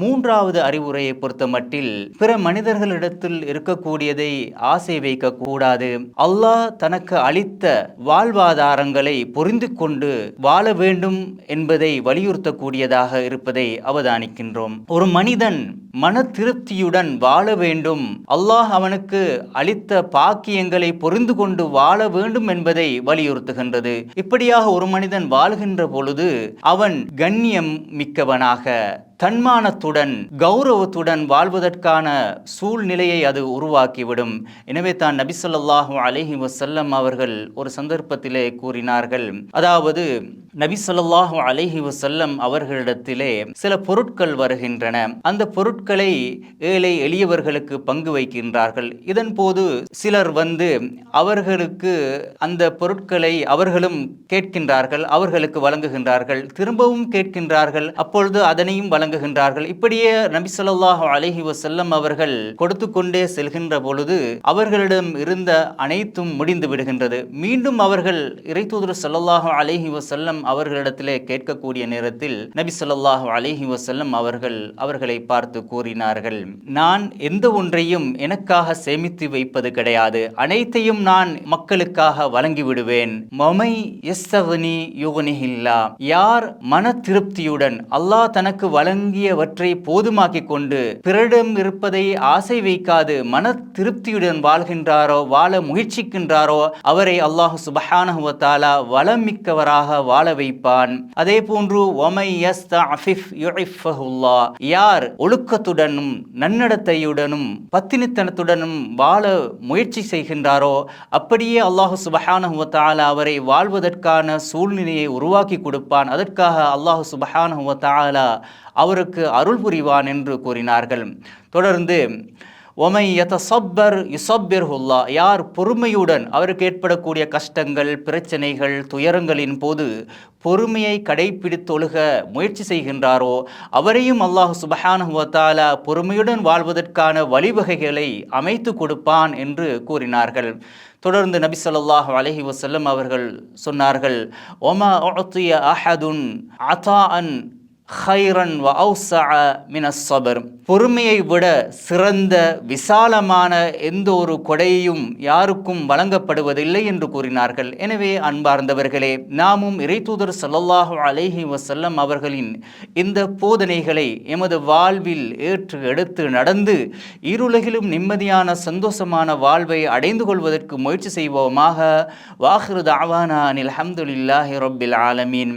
மூன்றாவது அறிவுரையை பொறுத்த மட்டில் பிற மனிதர்களிடத்தில் இருக்கக்கூடியதை ஆசை வைக்க கூடாது அல்லாஹ் தனக்கு அளித்த வாழ்வாதாரங்களை புரிந்து கொண்டு வாழ வேண்டும் என்பதை வலியுறுத்தக்கூடியதாக இருப்பதை அவதானிக்கின்றோம். ஒரு மனிதன் மன திருப்தியுடன் வாழ வேண்டும். அல்லாஹ் அவனுக்கு அளித்த பாக்கியங்களை புரிந்து கொண்டு வாழ வேண்டும் என்பதை வலியுறுத்துகின்றது. இப்படியாக ஒரு மனிதன் வாழ்கின்ற பொழுது அவன் கண்ணியம் மிக்கவனாக தன்மானத்துடன் கௌரவத்துடன் வாழ்வதற்கான சூழ்நிலையை அது உருவாக்கிவிடும். எனவே தான் நபிசல்லாஹு அலஹி வசல்லம் அவர்கள் ஒரு சந்தர்ப்பத்திலே கூறினார்கள். அதாவது நபிசல்லாஹு அலஹி வசல்லம் அவர்களிடத்திலே சில பொருட்கள் வருகின்றன. அந்த பொருட்களை ஏழை எளியவர்களுக்கு பங்கு வைக்கின்றார்கள். இதன் போது சிலர் வந்து அவர்களுக்கு அந்த பொருட்களை அவர்களும் கேட்கின்றார்கள் அவர்களுக்கு வழங்குகின்றார்கள். திரும்பவும் கேட்கின்றார்கள். அப்பொழுது அதனையும் வழங்குகின்றார்கள் இப்படியே நபி சொல்லாஹு அலஹி வசல்லம் அவர்கள் கொடுத்து கொண்டே செல்கின்ற பொழுது அவர்களிடம் இருந்த அனைத்தும் முடிந்து விடுகின்றது. மீண்டும் அவர்கள் இறைத்தூதர் ஸல்லல்லாஹு அலஹி வசல்லம் அவர்களிடத்திலே கேட்கக்கூடிய நேரத்தில் நபி சொல்லாஹு அலஹி வசல்லம் அவர்கள் அவர்களை பார்த்து கூறினார்கள். நான் எந்த ஒன்றையும் எனக்காக சேமித்து வைப்பது கிடையாது. அனைத்தையும் நான் மக்களுக்காக வழங்கி விடுவேன். மொமை எஸ்தவனி யுகனிஹில்லா. யார் மன திருப்தியுடன் அல்லாஹ் தனக்கு வழங்க அடங்கியவற்றை போதுமாக்கிக் கொண்டு பிறரிடம் இருப்பதை ஆசை வைக்காது மன திருப்தியுடன் வாழ்கின்றாரோ வாழ முயற்சிக்கின்றாரோ அவரை அல்லாஹு சுபஹானஹுவத்தாலா வளம் மிக்கவராக வாழ வைப்பான். அதே போன்று யார் ஒழுக்கத்துடனும் நன்னடத்தையுடனும் பத்தினித்தனத்துடனும் வாழ முயற்சி செய்கின்றாரோ அப்படியே அல்லாஹு சுபஹானஹுவத்தாலா அவரை வாழ்வதற்கான சூழ்நிலையை உருவாக்கி கொடுப்பான். அதற்காக அல்லாஹு சுபஹானஹுவத்தாலா அவருக்கு அருள் புரிவான் என்று கூறினார்கள். தொடர்ந்து ஒமை யதசப்பர் ஹுல்லா யார் பொறுமையுடன் அவருக்கு ஏற்படக்கூடிய கஷ்டங்கள் பிரச்சனைகள் துயரங்களின் போது பொறுமையை கடைபிடித்தொழுக முயற்சி செய்கின்றாரோ அவரையும் அல்லாஹ் சுபஹானஹு பொறுமையுடன் வாழ்வதற்கான வழிவகைகளை அமைத்து கொடுப்பான் என்று கூறினார்கள். தொடர்ந்து நபி சொல்லாஹ் அலஹி வசல்லம் அவர்கள் சொன்னார்கள் ஒமா அஹதுன் அஹதுன் அதாஅன் ஹைரன் வ அவுசா மினஸ் சபர். பொறுமையை விட சிறந்த விசாலமான எந்த ஒரு கொடையும் யாருக்கும் வழங்கப்படுவதில்லை என்று கூறினார்கள். எனவே அன்பார்ந்தவர்களே நாமும் இறைத்தூதர் சல்லல்லாஹு அலேஹி வசல்லம் அவர்களின் இந்த போதனைகளை எமது வாழ்வில் ஏற்று எடுத்து நடந்து இருலகிலும் நிம்மதியான சந்தோஷமான வாழ்வை அடைந்து கொள்வதற்கு முயற்சி செய்வோமாக. வாஹிரு தாவானா அனில் அஹமதுல்லாஹி ரப்பில் ஆலமீன்.